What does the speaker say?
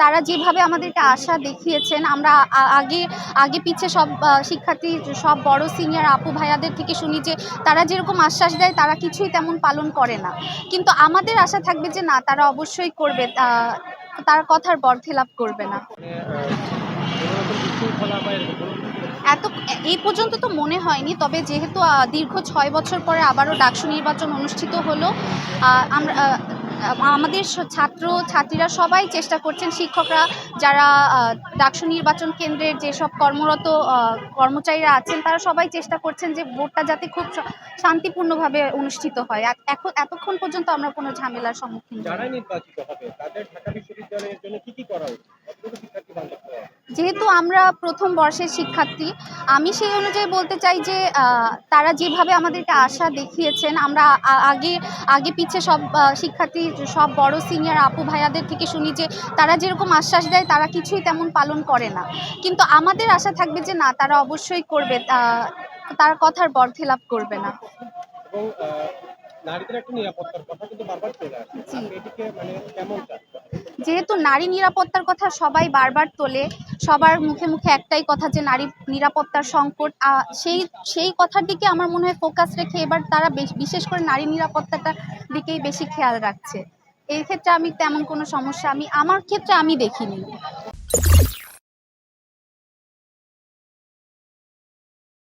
তারা যেভাবে আমাদেরকে আশা দেখিয়েছেন, আমরা আগে আগে পিছে সব শিক্ষার্থী, সব বড় সিনিয়র আপু ভাইয়াদের থেকে শুনি যে তারা যেরকম আশ্বাস দেয়, তারা কিছুই তেমন পালন করে না কিন্তু আমাদের আশা থাকবে যে না, তারা অবশ্যই করবে তার কথার বরখেলাপ করবে না? এত এই পর্যন্ত তো মনে হয়নি, তবে যেহেতু দীর্ঘ ছয় বছর পরে আবারও ডাকসু নির্বাচন অনুষ্ঠিত হলো আমরা আমাদের ছাত্র ছাত্রীরা সবাই চেষ্টা করছেন শিক্ষকরা যারা ডাকসু নির্বাচন কেন্দ্রের যেসব কর্মরত কর্মচারীরা আছেন তারা সবাই চেষ্টা করছেন যে ভোটটা যাতে খুব শান্তিপূর্ণভাবে অনুষ্ঠিত হয় এখন এতক্ষণ পর্যন্ত আমরা কোনো ঝামেলার সম্মুখীন। নির্বাচিত হবে তাদের ঢাকা বিশ্ববিদ্যালয়ের জন্য কি কি করা উচিত শিক্ষার্থী বান্ধব? যেহেতু আমরা প্রথম বর্ষের শিক্ষার্থী আমি সেই অনুযায়ী বলতে চাই যে তারা যেভাবে আমাদেরকে আশা দেখিয়েছেন আমরা আগে আগে পিছে সব শিক্ষার্থী সব বড় সিনিয়র আপু ভাইয়াদের থেকে শুনি যে তারা যেরকম আশ্বাস দেয় তারা কিছুই তেমন পালন করে না। কিন্তু আমাদের আশা থাকবে যে না তারা অবশ্যই করবে তার কথার বরখেলাপ করবে না। নারীদের একটা নিরাপত্তার কথা কিন্তু বারবার চলে আসে। এটিকে মানে যেহেতু নারী নিরাপত্তার কথা সবাই বারবার তোলে, সবার মুখে মুখে একটাই কথা যে নারী নিরাপত্তার সংকট সেই সেই কথার দিকে আমার মনে হয় ফোকাস রেখে এবার তারা বেশ- বিশেষ করে নারী নিরাপত্তাটার দিকেই বেশি খেয়াল রাখছে। এই ক্ষেত্রে আমি তেমন কোনো সমস্যা, আমি, আমার ক্ষেত্রে আমি দেখিনি।